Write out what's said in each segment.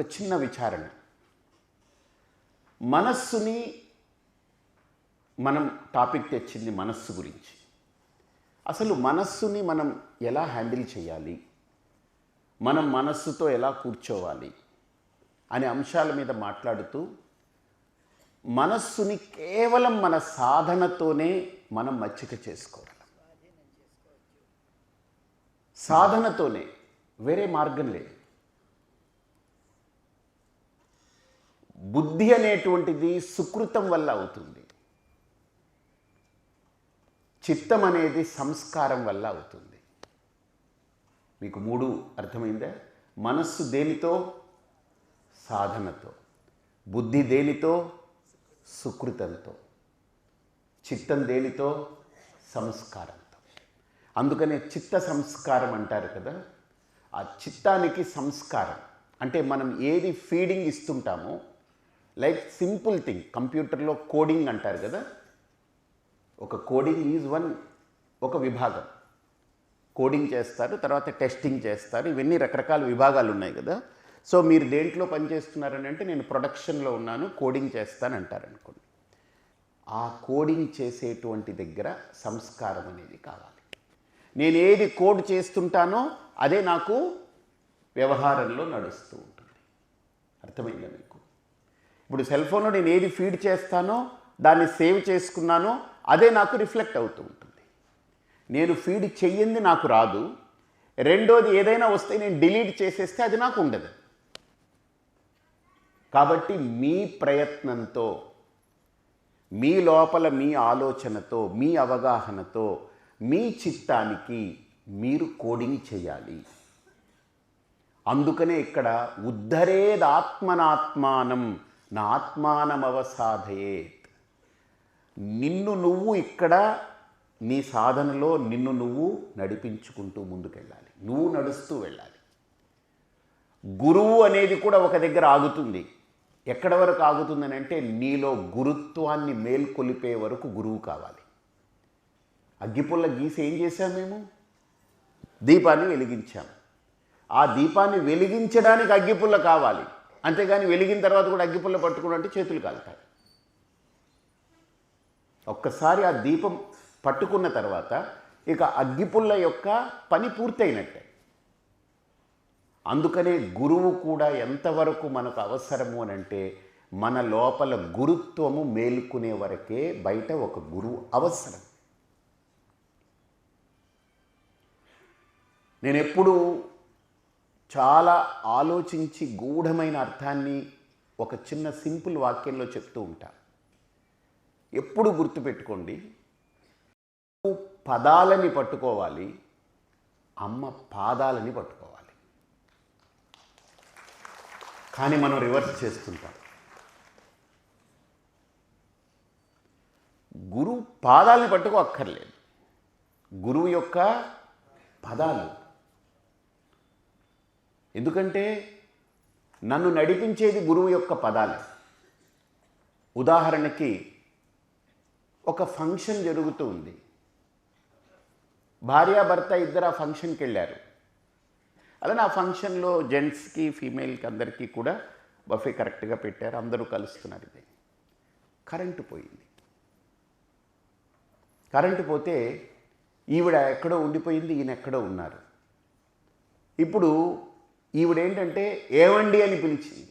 ఒక చిన్న విచారణ. మనస్సుని మనం టాపిక్ తెచ్చింది మనస్సు గురించి. అసలు మనస్సుని మనం ఎలా హ్యాండిల్ చేయాలి? మనం మనస్సుతో ఎలా కూర్చోవాలి? అనే అంశాల మీద మాట్లాడుతూ మనస్సుని కేవలం మన సాధనతోనే మనం మచ్చిక చేసుకోవాలి. సాధనతోనే వేరే మార్గం లేదు. బుద్ధి అనేటువంటిది సుకృతం వల్ల అవుతుంది. చిత్తం అనేది సంస్కారం వల్ల అవుతుంది. మీకు మూడు అర్థమైందా? మనస్సు దేనితో? సాధనతో. బుద్ధి దేనితో? సుకృతంతో. చిత్తం దేనితో? సంస్కారంతో. అందుకనే చిత్త సంస్కారం అంటారు కదా? ఆ చిత్తానికి సంస్కారం. అంటే మనం ఏది ఫీడింగ్ ఇస్తుంటామో లైక్ సింపుల్ థింగ్. కంప్యూటర్లో కోడింగ్ అంటారు కదా? ఒక కోడింగ్ ఈజ్ వన్ ఒక విభాగం. కోడింగ్ చేస్తారు తర్వాత టెస్టింగ్ చేస్తారు ఇవన్నీ రకరకాల విభాగాలు ఉన్నాయి కదా? సో మీరు దేంట్లో పనిచేస్తున్నారని అంటే నేను ప్రొడక్షన్లో ఉన్నాను కోడింగ్ చేస్తాను అంటారు అనుకోండి. ఆ కోడింగ్ చేసేటువంటి దగ్గర సంస్కారం అనేది కావాలి. నేను ఏది కోడ్ చేస్తుంటానో అదే నాకు వ్యవహారంలో నడుస్తూ ఉంటుంది. అర్థమైందా మీకు? ఇప్పుడు సెల్ ఫోన్లో నేను ఏది ఫీడ్ చేస్తానో దాన్ని సేవ్ చేసుకున్నానో అదే నాకు రిఫ్లెక్ట్ అవుతూ ఉంటుంది. నేను ఫీడ్ చెయ్యింది నాకు రాదు. రెండోది ఏదైనా వస్తే నేను డిలీట్ చేసేస్తే అది నాకు ఉండదు. కాబట్టి మీ ప్రయత్నంతో మీ లోపల మీ ఆలోచనతో మీ అవగాహనతో మీ చిత్తానికి మీరు కోడింగ్ చేయాలి. అందుకనే ఇక్కడ ఉద్ధరేదాత్మనాత్మానం నా ఆత్మానమవసాధయేత్ నిన్ను నువ్వు ఇక్కడ నీ సాధనలో నిన్ను నువ్వు నడిపించుకుంటూ ముందుకెళ్ళాలి. నువ్వు నడుస్తూ వెళ్ళాలి. గురువు అనేది కూడా ఒక దగ్గర ఆగుతుంది. ఎక్కడ వరకు ఆగుతుందని అంటే నీలో గురుత్వాన్ని మేల్కొలిపే వరకు గురువు కావాలి. అగ్గిపుల్ల గీసి ఏం చేశాం మేము? దీపాన్ని వెలిగించాం. ఆ దీపాన్ని వెలిగించడానికి అగ్గిపుల్ల కావాలి. అంతేగాని వెలిగిన తర్వాత కూడా అగ్గిపుల్ల పట్టుకుని అంటే చేతులు కాలుతాయి. ఒక్కసారి ఆ దీపం పట్టుకున్న తర్వాత ఇక అగ్గిపుల్ల యొక్క పని పూర్తయినట్టే. అందుకనే గురువు కూడా ఎంతవరకు మనకు అవసరము అని అంటే మన లోపల గురుత్వము మేలుకునే వరకే బయట ఒక గురువు అవసరం. నేను ఎప్పుడు చాలా ఆలోచించి గూఢమైన అర్థాన్ని ఒక చిన్న సింపుల్ వాక్యంలో చెప్తూ ఉంటా. ఎప్పుడు గుర్తుపెట్టుకోండి పదాలని పట్టుకోవాలి అమ్మ పాదాలని పట్టుకోవాలి. కానీ మనం రివర్స్ చేస్తుంటాం. గురువు పాదాలని పట్టుకో అక్కర్లేదు గురువు యొక్క పదాలు ఎందుకంటే నన్ను నడిపించేది గురువు యొక్క పదాలు. ఉదాహరణకి ఒక ఫంక్షన్ జరుగుతూ ఉంది. భార్యాభర్త ఇద్దరు ఆ ఫంక్షన్కి వెళ్ళారు. అలానే ఆ ఫంక్షన్లో జెంట్స్కి ఫీమేల్కి అందరికీ కూడా బఫే కరెక్ట్గా పెట్టారు. అందరూ కలుస్తున్నారు ఇది. కరెంటు పోయింది. కరెంటు పోతే ఈవిడ ఎక్కడో ఉండిపోయింది ఈయన ఎక్కడో ఉన్నారు. ఇప్పుడు ఈవిడేంటంటే ఏవండి అని పిలిచింది.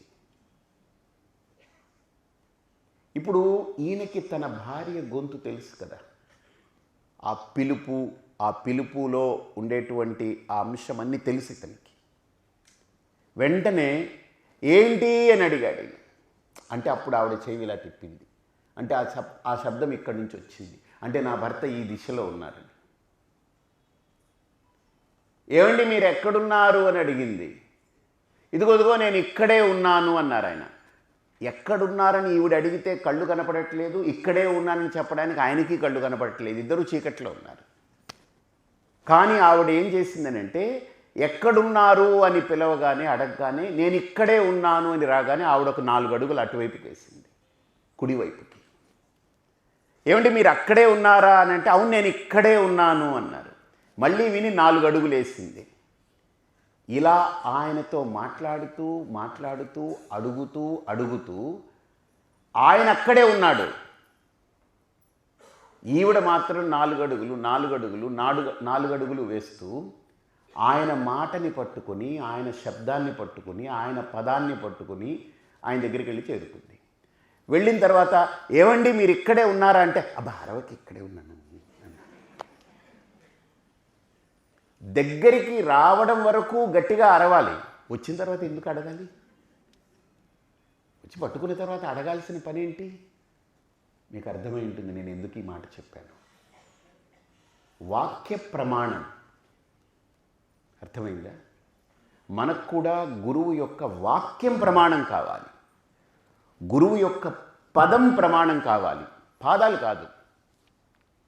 ఇప్పుడు ఈయనకి తన భార్య గొంతు తెలుసు కదా. ఆ పిలుపు ఆ పిలుపులో ఉండేటువంటి ఆ అంశం అన్నీ తెలుసు ఇతనికి. వెంటనే ఏంటి అని అడిగాడు అంటే అప్పుడు ఆవిడ చెవిలా తిప్పింది. అంటే ఆ శబ్ ఆ శబ్దం ఇక్కడి నుంచి వచ్చింది. అంటే నా భర్త ఈ దిశలో ఉన్నారని. ఏమండి మీరు ఎక్కడున్నారు అని అడిగింది. ఇదిగోదిగో నేను ఇక్కడే ఉన్నాను అన్నారు ఆయన. ఎక్కడున్నారని ఈవిడ అడిగితే కళ్ళు కనపడట్లేదు ఇక్కడే ఉన్నానని చెప్పడానికి ఆయనకి కళ్ళు కనపడట్లేదు ఇద్దరు చీకట్లో ఉన్నారు. కానీ ఆవిడ ఏం చేసిందనంటే ఎక్కడున్నారు అని పిలవగానే అడగగానే నేను ఇక్కడే ఉన్నాను అని రాగానే ఆవిడ ఒక నాలుగు అడుగులు అటువైపుకి వేసింది కుడివైపుకి. ఏమంటే మీరు అక్కడే ఉన్నారా అని అంటే అవును నేను ఇక్కడే ఉన్నాను అన్నారు. మళ్ళీ విని నాలుగు అడుగులు వేసింది. ఇలా ఆయనతో మాట్లాడుతూ మాట్లాడుతూ అడుగుతూ అడుగుతూ ఆయన అక్కడే ఉన్నాడు. ఈవిడ మాత్రం నాలుగు అడుగులు నాలుగు అడుగులు నాలుగు నాలుగు అడుగులు వేస్తూ ఆయన మాటని పట్టుకొని ఆయన శబ్దాన్ని పట్టుకొని ఆయన పదాన్ని పట్టుకొని ఆయన దగ్గరికి వెళ్ళి చేరుకుంది. వెళ్ళిన తర్వాత ఏమండి మీరు ఇక్కడే ఉన్నారా అంటే అబ్బా అరవకి ఇక్కడే ఉన్నాను. దగ్గరికి రావడం వరకు గట్టిగా అరవాలి. వచ్చిన తర్వాత ఎందుకు అడగాలి? వచ్చి పట్టుకున్న తర్వాత అడగాల్సిన పని ఏంటి? మీకు అర్థమై ఉంటుంది నేను ఎందుకు ఈ మాట చెప్పాను. వాక్య ప్రమాణం. అర్థమైందా? మనకు కూడా గురువు యొక్క వాక్యం ప్రమాణం కావాలి. గురువు యొక్క పదం ప్రమాణం కావాలి. పాదాలు కాదు.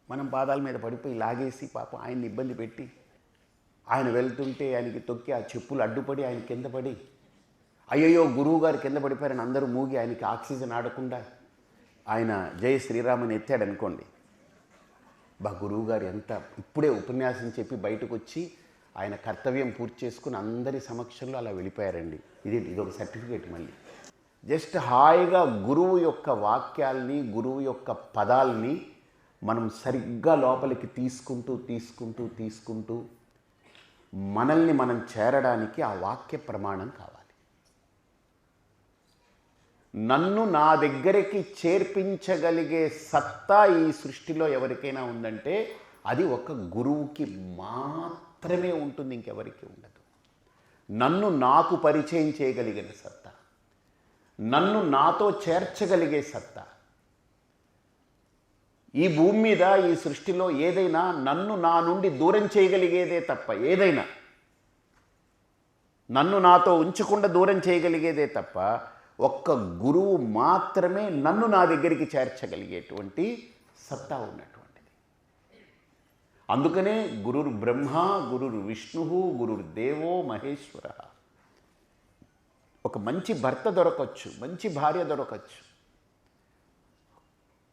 మనం పాదాల మీద పడిపోయి లాగేసి పాపం ఆయన్ని ఇబ్బంది పెట్టి ఆయన వెళ్తుంటే ఆయనకి తొక్కి ఆ చెప్పులు అడ్డుపడి ఆయన కింద పడి అయ్యయ్యో గురువు గారు కింద పడిపోయారని అందరూ మూగి ఆయనకి ఆక్సిజన్ ఆడకుండా ఆయన జయ శ్రీరామని ఎత్తాడు అనుకోండి. బా గురువు గారు ఎంత ఇప్పుడే ఉపన్యాసం చెప్పి బయటకు వచ్చి ఆయన కర్తవ్యం పూర్తి చేసుకుని అందరి సమక్షంలో అలా వెళ్ళిపోయారండి. ఇది ఇది ఒక సర్టిఫికేట్ మళ్ళీ. జస్ట్ హాయిగా గురువు యొక్క వాక్యాల్ని గురువు యొక్క పదాల్ని మనం సరిగ్గా లోపలికి తీసుకుంటూ తీసుకుంటూ తీసుకుంటూ మనల్ని మనం చేరడానికి ఆ వాక్య ప్రమాణం కావాలి. నన్ను నా దగ్గరికి చేర్పించగలిగే సత్తా ఈ సృష్టిలో ఎవరికైనా ఉందంటే అది ఒక గురువుకి మాత్రమే ఉంటుంది ఇంకెవరికి ఉండదు. నన్ను నాకు పరిచయం చేయగలిగిన సత్తా నన్ను నాతో చేర్చగలిగే సత్తా ఈ భూమి మీద ఈ సృష్టిలో ఏదైనా నన్ను నా నుండి దూరం చేయగలిగేదే తప్ప ఏదైనా నన్ను నాతో ఉంచకుండా దూరం చేయగలిగేదే తప్ప ఒక్క గురువు మాత్రమే నన్ను నా దగ్గరికి చేర్చగలిగేటువంటి సత్తా ఉన్నటువంటిది. అందుకనే గురుర్ బ్రహ్మ గురుర్ విష్ణు గురుర్ దేవో మహేశ్వర. ఒక మంచి భర్త దొరకచ్చు మంచి భార్య దొరకచ్చు.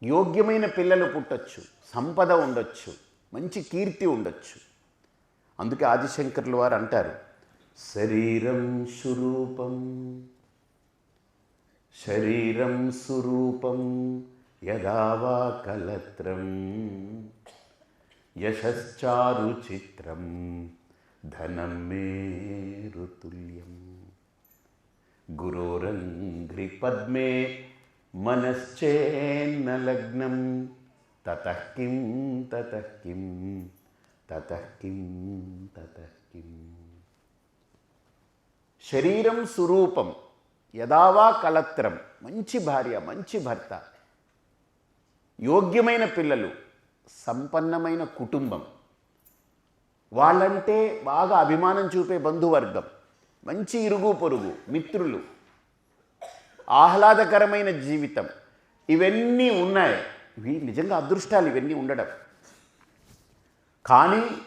యోగ్యమైన పిల్లలు పుట్టొచ్చు సంపద ఉండొచ్చు మంచి కీర్తి ఉండొచ్చు. అందుకే ఆదిశంకర్లు వారు అంటారు శరీరం స్వరూపం శరీరం స్వరూపం యదావా కలత్రం యశశ్చారు చిత్రం ధనం మేరుతుల్యం గురోరంగ్రి పద్మే మనశ్చేన్న లగ్నం. తతకిం కిం తతః కిం కిం కిం. శరీరం సురూపం యదావా కలత్రం. మంచి భార్య మంచి భర్త. యోగ్యమైన పిల్లలు సంపన్నమైన కుటుంబం. వాళ్ళంటే బాగా అభిమానం చూపే బంధువర్గం. మంచి ఇరుగు పొరుగు మిత్రులు. ఆహ్లాదకరమైన జీవితం. ఇవన్నీ ఉన్నాయి. ఇవి నిజంగా అదృష్టాలు ఇవన్నీ ఉండడం. కానీ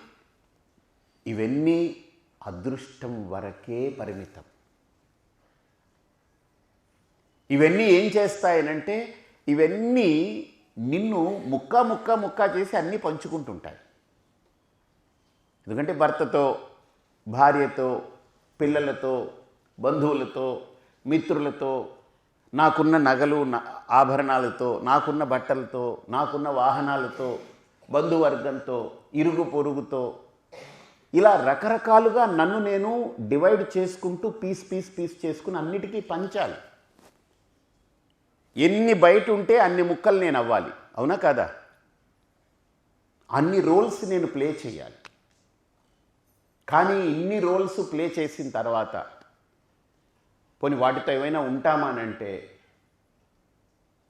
ఇవన్నీ అదృష్టం వరకే పరిమితం. ఇవన్నీ ఏం చేస్తాయనంటే ఇవన్నీ నిన్ను ముక్క ముక్క ముక్క చేసి అన్నీ పంచుకుంటుంటాయి. ఎందుకంటే భర్తతో భార్యతో పిల్లలతో బంధువులతో మిత్రులతో నాకున్న నగలు ఆభరణాలతో నాకున్న బట్టలతో నాకున్న వాహనాలతో బంధువర్గంతో ఇరుగు పొరుగుతో ఇలా రకరకాలుగా నన్ను నేను డివైడ్ చేసుకుంటూ పీస్ పీస్ పీస్ చేసుకుని అన్నిటికీ పంచాలి. ఎన్ని బయట ఉంటే అన్ని ముక్కలు నేను అవ్వాలి. అవునా కదా? అన్ని రోల్స్ నేను ప్లే చేయాలి. కానీ ఇన్ని రోల్స్ ప్లే చేసిన తర్వాత పోనీ వాటితో ఏమైనా ఉంటామా అని అంటే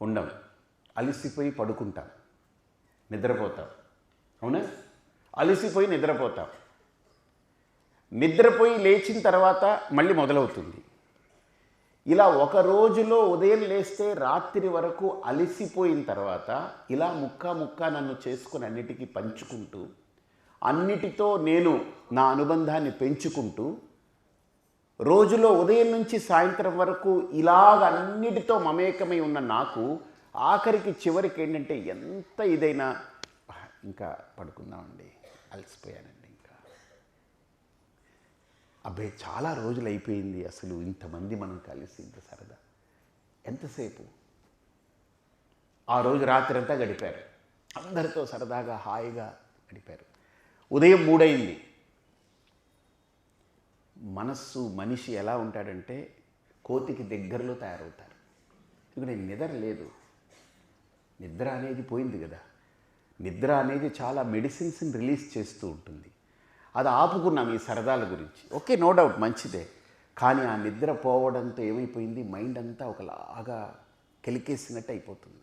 ఉండం అలిసిపోయి పడుకుంటాం. నిద్రపోతాం. అవునా? అలిసిపోయి నిద్రపోతాం. నిద్రపోయి లేచిన తర్వాత మళ్ళీ మొదలవుతుంది. ఇలా ఒక రోజులో ఉదయం లేస్తే రాత్రి వరకు అలసిపోయిన తర్వాత ఇలా ముక్క ముక్క నన్ను చేసుకుని అన్నిటికీ పంచుకుంటూ అన్నిటితో నేను నా అనుబంధాన్ని పెంచుకుంటూ రోజులో ఉదయం నుంచి సాయంత్రం వరకు ఇలాగ అన్నిటితో మమేకమై ఉన్న నాకు ఆఖరికి చివరికి ఏంటంటే ఎంత ఇదైనా ఇంకా పడుకుందామండి. అలసిపోయానండి ఇంకా. అబ్బాయి చాలా రోజులు అయిపోయింది అసలు ఇంతమంది మనం కలిసి ఇంత సరదా. ఎంతసేపు? ఆ రోజు రాత్రి అంతా గడిపారు. అందరితో సరదాగా హాయిగా గడిపారు. ఉదయం మూడైంది. మనస్సు మనిషి ఎలా ఉంటాడంటే కోతికి దగ్గరలో తయారవుతారు. ఎందుకంటే నిద్ర లేదు. నిద్ర అనేది పోయింది కదా. నిద్ర అనేది చాలా మెడిసిన్స్ని రిలీజ్ చేస్తూ ఉంటుంది. అది ఆపుకున్నాం ఈ సరదాల గురించి. ఓకే నో డౌట్ మంచిదే. కానీ ఆ నిద్ర పోవడంతో ఏమైపోయింది? మైండ్ అంతా ఒకలాగా కెలికేసినట్టు అయిపోతుంది.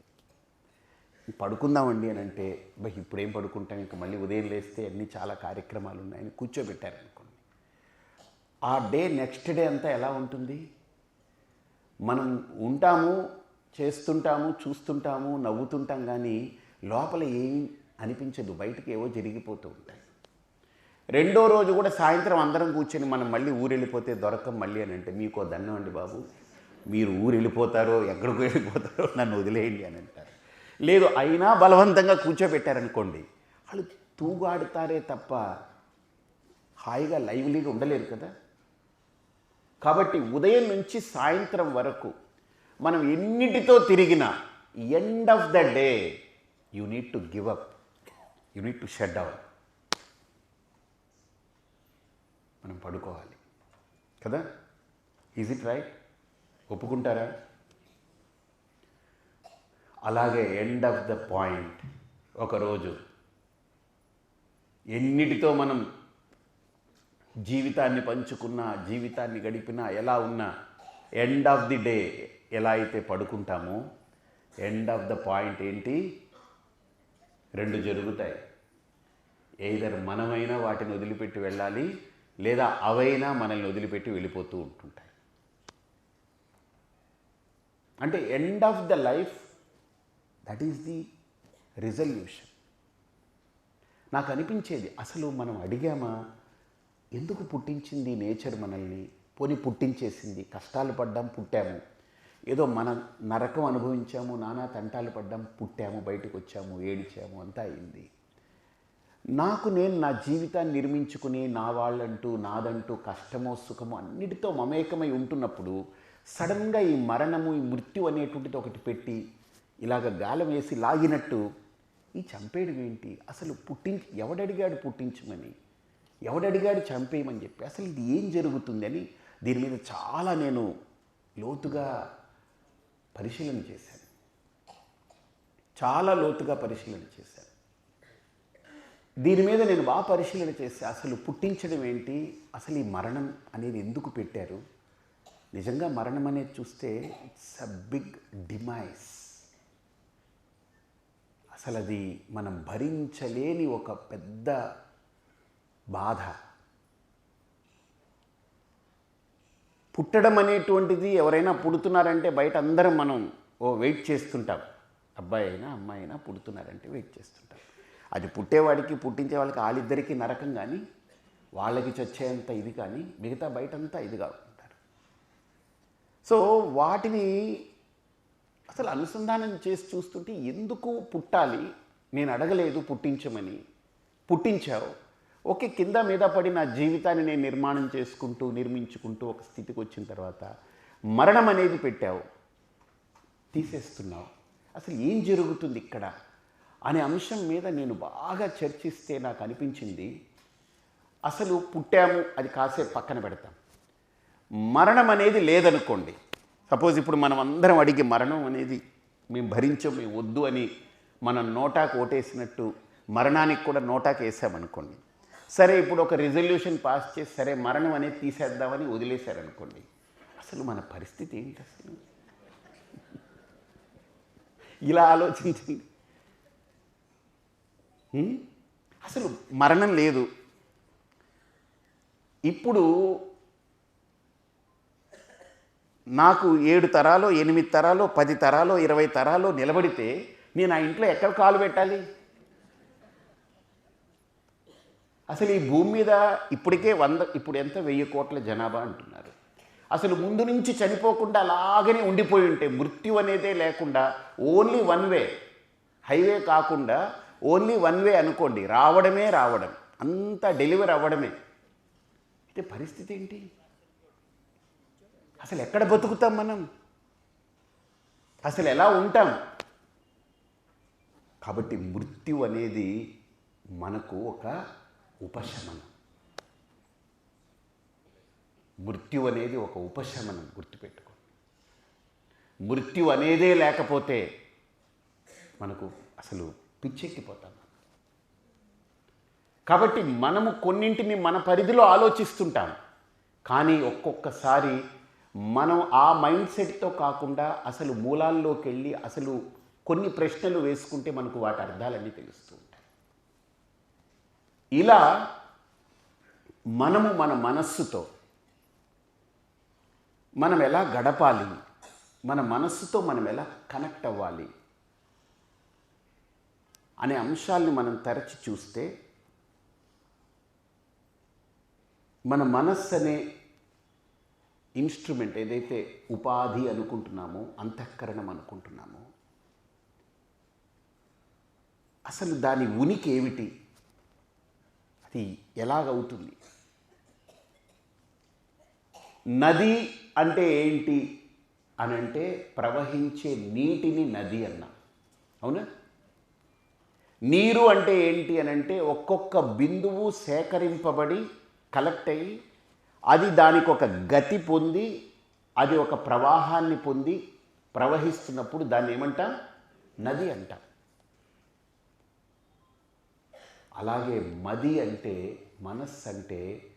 పడుకుందామండి అని అంటే బై ఇప్పుడేం పడుకుంటాం? ఇంకా మళ్ళీ ఉదయం లేస్తే అన్నీ చాలా కార్యక్రమాలు ఉన్నాయని కూర్చోబెట్టారనుకోండి. ఆ డే నెక్స్ట్ డే అంతా ఎలా ఉంటుంది? మనం ఉంటాము చేస్తుంటాము చూస్తుంటాము నవ్వుతుంటాం కానీ లోపల ఏం అనిపించదు. బయటకు ఏవో జరిగిపోతూ ఉంటాయి. రెండో రోజు కూడా సాయంత్రం అందరం కూర్చొని మనం మళ్ళీ ఊరు వెళ్ళిపోతే దొరకం మళ్ళీ అని అంటే మీకో దండం అండి బాబు. మీరు ఊరు వెళ్ళిపోతారో ఎక్కడికో వెళ్ళిపోతారో నన్ను వదిలేయండి అని అంటారు. లేదు అయినా బలవంతంగా కూర్చోబెట్టారనుకోండి వాళ్ళు తూగాడుతారే తప్ప హాయిగా లైవ్లీగా ఉండలేరు కదా. కాబట్టి ఉదయం నుంచి సాయంత్రం వరకు మనం ఎన్నిటితో తిరిగినా end of the day you need to give up you need to shut down మనం పడుకోవాలి. కదా? ఈజ్ ఇట్ రైట్ ఒప్పుకుంటారా? అలాగే ఎండ్ ఆఫ్ ద పాయింట్ ఒకరోజు ఎన్నిటితో మనం జీవితాన్ని పంచుకున్నా జీవితాన్ని గడిపినా ఎలా ఉన్నా ఎండ్ ఆఫ్ ది డే ఎలా అయితే పడుకుంటామో ఎండ్ ఆఫ్ ద పాయింట్ ఏంటి? రెండు జరుగుతాయి. ఏదర్ మనమైనా వాటిని వదిలిపెట్టి వెళ్ళాలి లేదా అవైనా మనల్ని వదిలిపెట్టి వెళ్ళిపోతూ ఉంటుంటాయి. అంటే end of the life that is the resolution నాకు అనిపించేది అసలు మనం అడిగామా? ఎందుకు పుట్టించింది నేచర్ మనల్ని? పోని పుట్టించేసింది. కష్టాలు పడ్డాం పుట్టాము. ఏదో మన నరకం అనుభవించాము నానా తంటాలు పడ్డాం పుట్టాము బయటకు వచ్చాము ఏడిచాము అంతా అయింది. నాకు నేను నా జీవితాన్ని నిర్మించుకుని నా వాళ్ళంటూ నాదంటూ కష్టమో సుఖమో అన్నిటితో మమేకమై ఉంటున్నప్పుడు సడన్గా ఈ మరణము ఈ మృత్యు అనేటువంటిది ఒకటి పెట్టి ఇలాగ గాలం వేసి లాగినట్టు ఈ చంపేయడం ఏంటి? అసలు పుట్టించి ఎవడడిగాడు పుట్టించమని? ఎవడడిగాడు చంపేయమని చెప్పి. అసలు ఇది ఏం జరుగుతుంది అని దీని మీద చాలా నేను లోతుగా పరిశీలన చేశాను. చాలా లోతుగా పరిశీలన చేశాను. దీని మీద నేను బాగా పరిశీలన చేస్తే అసలు పుట్టించడం ఏంటి అసలు ఈ మరణం అనేది ఎందుకు పెట్టారు? నిజంగా మరణం అనేది చూస్తే ఇట్స్ అ బిగ్ డిమైస్ అసలు అది మనం భరించలేని ఒక పెద్ద బాధ. పుట్టడం అనేటువంటిది ఎవరైనా పుడుతున్నారంటే బయట అందరం మనం ఓ వెయిట్ చేస్తుంటాం. అబ్బాయి అయినా అమ్మాయి అయినా పుడుతున్నారంటే వెయిట్ చేస్తుంటాం. అది పుట్టేవాడికి పుట్టించే వాళ్ళకి వాళ్ళిద్దరికీ నరకం కానీ వాళ్ళకి చచ్చేంత ఇది కానీ మిగతా బయటంతా ఇదిగా ఉంటారు సో వాటిని అసలు అనుసంధానం చేసి చూస్తుంటే ఎందుకు పుట్టాలి? నేను అడగలేదు పుట్టించమని. పుట్టించావు. ఓకే కింద మీద పడి నా జీవితాన్ని నేను నిర్మాణం చేసుకుంటూ నిర్మించుకుంటూ ఒక స్థితికి వచ్చిన తర్వాత మరణం అనేది పెట్టావు. తీసేస్తున్నావు. అసలు ఏం జరుగుతుంది ఇక్కడ? అనే అంశం మీద నేను బాగా చర్చిస్తే నాకు అనిపించింది అసలు పుట్టాము అది కాసేపు పక్కన పెడతాం. మరణం అనేది లేదనుకోండి సపోజ్ ఇప్పుడు మనం అందరం అడిగి మరణం అనేది మేము భరించం మేము వద్దు అని మనం నోటాకు ఓటేసినట్టు మరణానికి కూడా నోటాకు వేసామనుకోండి సరే ఇప్పుడు ఒక రిజల్యూషన్ పాస్ చేసి సరే మరణం అనేది తీసేద్దామని వదిలేశారనుకోండి అసలు మన పరిస్థితి ఏంటి అసలు? ఇలా ఆలోచించండి. అసలు మరణం లేదు. ఇప్పుడు నాకు ఏడు తరాలు ఎనిమిది తరాలు పది తరాలు ఇరవై తరాలు నిలబడితే నేను ఆ ఇంట్లో ఎక్కడ కాలు పెట్టాలి? అసలు ఈ భూమి మీద ఇప్పటికే వంద ఇప్పుడు ఎంత వెయ్యి కోట్ల జనాభా అంటున్నారు. అసలు ముందు నుంచి చనిపోకుండా అలాగనే ఉండిపోయి ఉంటే మృత్యు అనేదే లేకుండా ఓన్లీ వన్ వే హైవే కాకుండా ఓన్లీ వన్ వే అనుకోండి రావడమే రావడం అంతా డెలివరీ అవ్వడమే. అంటే పరిస్థితి ఏంటి? అసలు ఎక్కడ బతుకుతాం మనం? అసలు ఎలా ఉంటాం? కాబట్టి మృత్యు అనేది మనకు ఒక ఉపశమనం. మృత్యు అనేది ఒక ఉపశమనం గుర్తుపెట్టుకో. మృత్యు అనేదే లేకపోతే మనకు అసలు పిచ్చెక్కిపోతాం. కాబట్టి మనము కొన్నింటిని మన పరిధిలో ఆలోచిస్తుంటాం. కానీ ఒక్కొక్కసారి మనం ఆ మైండ్ సెట్తో కాకుండా అసలు మూలాల్లోకి వెళ్ళి అసలు కొన్ని ప్రశ్నలు వేసుకుంటే మనకు వాటి అర్థాలన్నీ తెలుస్తుంది. ఇలా మనము మన మనస్సుతో మనం ఎలా గడపాలి? మన మనస్సుతో మనం ఎలా కనెక్ట్ అవ్వాలి? అనే అంశాల్ని మనం తరచి చూస్తే మన మనస్సు అనే ఇన్స్ట్రుమెంట్ ఏదైతే ఉపాధి అనుకుంటున్నామో అంతఃకరణం అనుకుంటున్నామో అసలు దాని ఉనికి ఏమిటి? అది ఎలాగవుతుంది నది అంటే ఏంటి? అని అంటే ప్రవహించే నీటిని నది అన్న. అవునా? నీరు అంటే ఏంటి అని అంటే ఒక్కొక్క బిందువు సేకరింపబడి కలెక్ట్ అయ్యి అది దానికి ఒక గతి పొంది అది ఒక ప్రవాహాన్ని పొంది ప్రవహిస్తున్నప్పుడు దాన్ని ఏమంటాం? నది అంటాం. అలాగే మది అంటే మనస్సు అంటే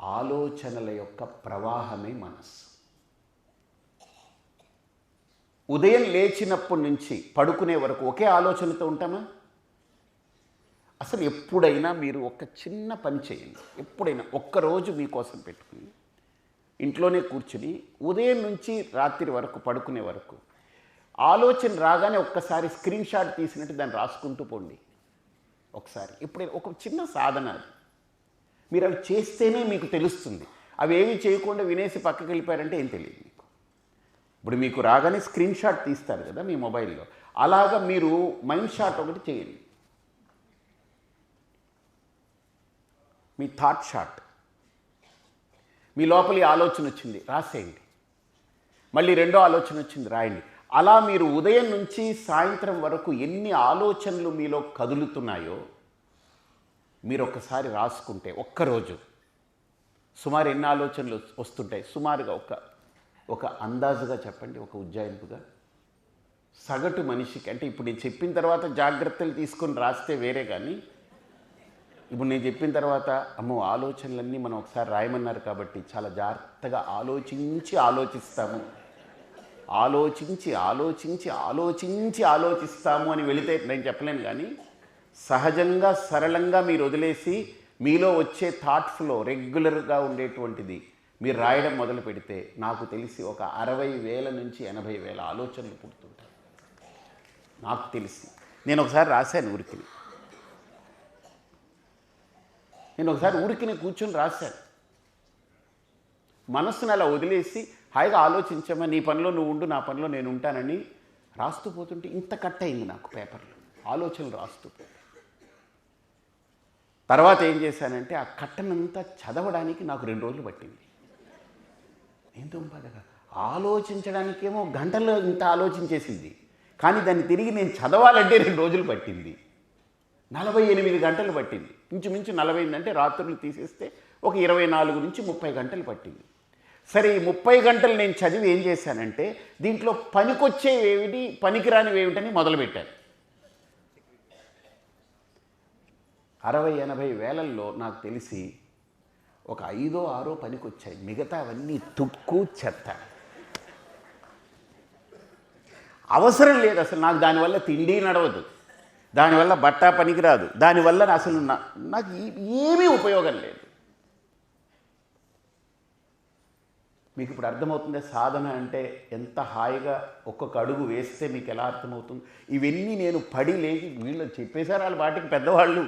ఆలోచనల యొక్క ప్రవాహమే మనస్సు. ఉదయం లేచినప్పటి నుంచి పడుకునే వరకు ఒకే ఆలోచనతో ఉంటామా? అసలు ఎప్పుడైనా మీరు ఒక చిన్న పని చేయండి. ఎప్పుడైనా ఒక్కరోజు మీకోసం పెట్టుకుని ఇంట్లోనే కూర్చుని ఉదయం నుంచి రాత్రి వరకు పడుకునే వరకు ఆలోచన రాగానే ఒక్కసారి స్క్రీన్ షాట్ తీసినట్టు దాన్ని రాసుకుంటూ పోండి. ఒకసారి. ఇప్పుడు ఒక చిన్న సాధన అది. మీరు అవి చేస్తేనే మీకు తెలుస్తుంది. అవి ఏమి చేయకుండా వినేసి పక్కకి వెళ్ళిపోయారంటే ఏం తెలియదు మీకు. ఇప్పుడు మీకు రాగానే స్క్రీన్ షాట్ తీస్తారు కదా మీ మొబైల్లో. అలాగా మీరు మైండ్ షాట్ ఒకటి చేయండి. మీ థాట్ షాట్. మీ లోపలి ఆలోచన వచ్చింది రాసేయండి. మళ్ళీ రెండో ఆలోచన వచ్చింది రాయండి. అలా మీరు ఉదయం నుంచి సాయంత్రం వరకు ఎన్ని ఆలోచనలు మీలో కదులుతున్నాయో మీరు ఒక్కసారి రాసుకుంటే ఒక్కరోజు సుమారు ఎన్ని ఆలోచనలు వస్తుంటాయి? సుమారుగా ఒక ఒక అందాజుగా చెప్పండి ఒక ఉజ్జాయింపుగా. సగటు మనిషికి అంటే ఇప్పుడు నేను చెప్పిన తర్వాత జాగ్రత్తలు తీసుకొని రాస్తే వేరే కానీ ఇప్పుడు నేను చెప్పిన తర్వాత అమ్మో ఆలోచనలన్నీ మనం ఒకసారి రాయమన్నారు కాబట్టి చాలా జాగ్రత్తగా ఆలోచించి ఆలోచిస్తాము. ఆలోచించి ఆలోచించి ఆలోచించి ఆలోచిస్తాము అని వెళితే నేను చెప్పలేను కానీ సహజంగా సరళంగా మీరు వదిలేసి మీలో వచ్చే థాట్ ఫ్లో రెగ్యులర్గా ఉండేటువంటిది మీరు రాయడం మొదలు పెడితే నాకు తెలిసి ఒక అరవై వేల నుంచి ఎనభై వేల ఆలోచనలు పుడుతుంటాయి. నాకు తెలిసి. నేను ఒకసారి రాశాను ఊరికిని నేను ఒకసారి ఊరికిని కూర్చొని రాశాను. మనస్సును అలా వదిలేసి హాయిగా ఆలోచించమ్మా నీ పనిలో నువ్వు ఉండు నా పనిలో నేను ఉంటానని రాస్తూ పోతుంటే ఇంత కట్ అయింది నాకు పేపర్లో. ఆలోచనలు రాస్తూ తర్వాత ఏం చేశానంటే ఆ కట్టనంతా చదవడానికి నాకు రెండు రోజులు పట్టింది. ఏంటో బాధగా ఆలోచించడానికేమో గంటల్లో ఇంత ఆలోచించేసింది. కానీ దాన్ని తిరిగి నేను చదవాలంటే రెండు రోజులు పట్టింది. నలభై ఎనిమిది గంటలు పట్టింది. ఇంచుమించు నలభై అంటే రాత్రులు తీసేస్తే ఒక ఇరవై నాలుగు నుంచి ముప్పై గంటలు పట్టింది. సరే ఈ ముప్పై గంటలు నేను చదివి ఏం చేశానంటే దీంట్లో పనికొచ్చేవి ఏమిటి పనికిరానివి ఏమిటని మొదలుపెట్టాను. అరవై ఎనభై వేలల్లో నాకు తెలిసి ఒక ఐదో ఆరో పనికొచ్చాయి. మిగతావన్నీ తుక్కు చెత్త. అవసరం లేదు అసలు. నాకు దానివల్ల తిండి నడవదు. దానివల్ల బట్ట పనికిరాదు. దానివల్ల నా- అసలు నా- నాకు ఏమీ ఉపయోగం లేదు. మీకు ఇప్పుడు అర్థమవుతుందే సాధన అంటే ఎంత హాయిగా ఒక్కొక్క అడుగు వేస్తే మీకు ఎలా అర్థమవుతుంది? ఇవన్నీ నేను పడి లేచి వీళ్ళు చెప్పేశారు వాళ్ళ వాటికి పెద్దవాళ్ళు.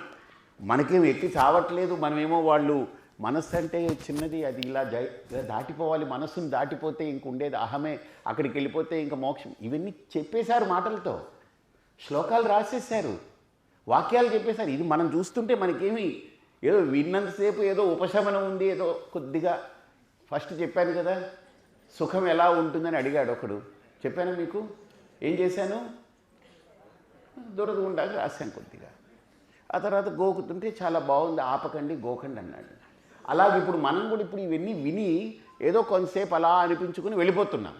మనకేం ఎక్కి చావట్లేదు మనమేమో వాళ్ళు మనస్సు అంటే చిన్నది అది ఇలా జై దాటిపోవాలి మనస్సును దాటిపోతే ఇంక ఉండేది అహమే అక్కడికి వెళ్ళిపోతే ఇంకా మోక్షం. ఇవన్నీ చెప్పేశారు మాటలతో. శ్లోకాలు రాసేశారు. వాక్యాలు చెప్పేశారు. ఇది మనం చూస్తుంటే మనకేమి ఏదో విన్నంతసేపు ఏదో ఉపశమనం ఉంది ఏదో కొద్దిగా ఫస్ట్ చెప్పాను కదా సుఖం ఎలా ఉంటుందని అడిగాడు ఒకడు. చెప్పాను మీకు? ఏం చేశాను? దొరకకుండా రాశాను కొద్దిగా. ఆ తర్వాత గోకుతుంటే చాలా బాగుంది ఆపకండి గోకండి అన్నాడు. అలాగే ఇప్పుడు మనం కూడా ఇప్పుడు ఇవన్నీ విని ఏదో కొంతసేపు అలా అనిపించుకుని వెళ్ళిపోతున్నాం.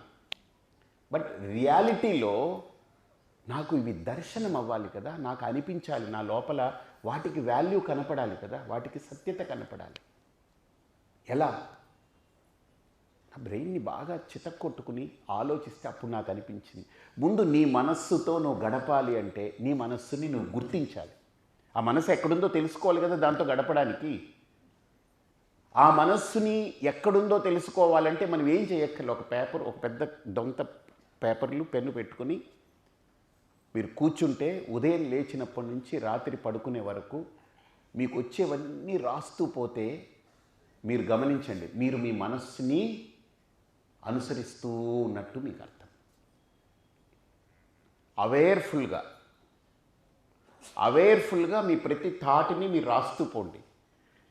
బట్ రియాలిటీలో నాకు ఇవి దర్శనం అవ్వాలి కదా నాకు అనిపించాలి నా లోపల వాటికి వాల్యూ కనపడాలి కదా వాటికి సత్యత కనపడాలి. ఎలా? నా బ్రెయిన్ని బాగా చితక్కొట్టుకుని ఆలోచిస్తే అప్పుడు నాకు అనిపించింది. ముందు నీ మనస్సుతో నువ్వు గడపాలి అంటే నీ మనస్సుని నువ్వు గుర్తించాలి. ఆ మనసు ఎక్కడుందో తెలుసుకోవాలి కదా దాంతో గడపడానికి. ఆ మనస్సుని ఎక్కడుందో తెలుసుకోవాలంటే మనం ఏం చేయక్కర్లేదు ఒక పేపర్ ఒక పెద్ద దొంత పేపర్లు పెన్ను పెట్టుకుని మీరు కూర్చుంటే ఉదయం లేచినప్పటి నుంచి రాత్రి పడుకునే వరకు మీకు వచ్చేవన్నీ రాస్తూ పోతే మీరు గమనించండి. మీరు మీ మనస్సుని అనుసరిస్తూ ఉన్నట్టు మీకు అర్థం అవేర్ఫుల్గా అవేర్ఫుల్గా మీ ప్రతి థాట్ని మీరు రాస్తూ పోండి.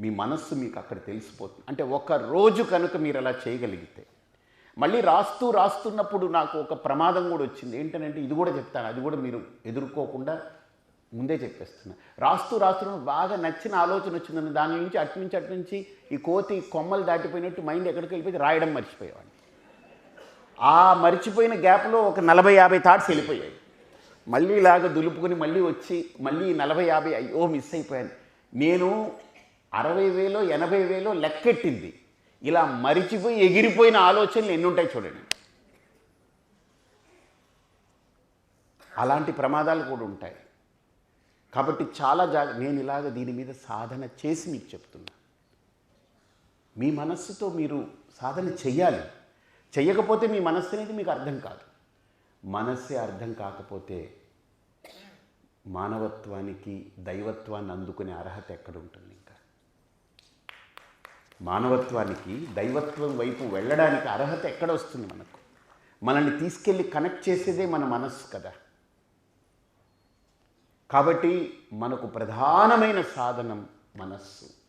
మీ మనస్సు మీకు అక్కడ తెలిసిపోతుంది. అంటే ఒక రోజు కనుక మీరు అలా చేయగలిగితే మళ్ళీ రాస్తూ రాస్తున్నప్పుడు నాకు ఒక ప్రమాదం కూడా వచ్చింది. ఏంటంటే ఇది కూడా చెప్తాను అది కూడా మీరు ఎదుర్కోకుండా ముందే చెప్పేస్తున్నా. రాస్తూ రాస్తున్న బాగా నచ్చిన ఆలోచన వచ్చిందని దాని నుంచి అటు నుంచి అటు నుంచి ఈ కోతి కొమ్మలు దాటిపోయినట్టు మైండ్ ఎక్కడికి వెళ్ళిపోయి రాయడం మర్చిపోయేవాడిని. ఆ మర్చిపోయిన గ్యాప్లో ఒక నలభై యాభై థాట్స్ వెళ్ళిపోయాయి. మళ్ళీ ఇలాగ దులుపుకొని మళ్ళీ వచ్చి మళ్ళీ నలభై యాభై అయ్యో మిస్ అయిపోయాను. నేను అరవై వేలో ఎనభై వేలో లెక్కెట్టింది. ఇలా మరిచిపోయి ఎగిరిపోయిన ఆలోచనలు ఎన్ని ఉంటాయి చూడండి. అలాంటి ప్రమాదాలు కూడా ఉంటాయి. కాబట్టి చాలా జాగ్ర నేను ఇలాగ దీని మీద సాధన చేసి మీకు చెప్తున్నా. మీ మనస్సుతో మీరు సాధన చెయ్యాలి. చెయ్యకపోతే మీ మనస్సు అనేది మీకు అర్థం కాదు. మనస్సే అర్థం కాకపోతే మానవత్వానికి దైవత్వాన్ని అందుకునే అర్హత ఎక్కడ ఉంటుంది ఇంకా? మానవత్వానికి దైవత్వం వైపు వెళ్ళడానికి అర్హత ఎక్కడ వస్తుంది మనకు? మనల్ని తీసుకెళ్ళి కనెక్ట్ చేసేదే మన మనస్సు కదా. కాబట్టి మనకు ప్రధానమైన సాధనం మనస్సు.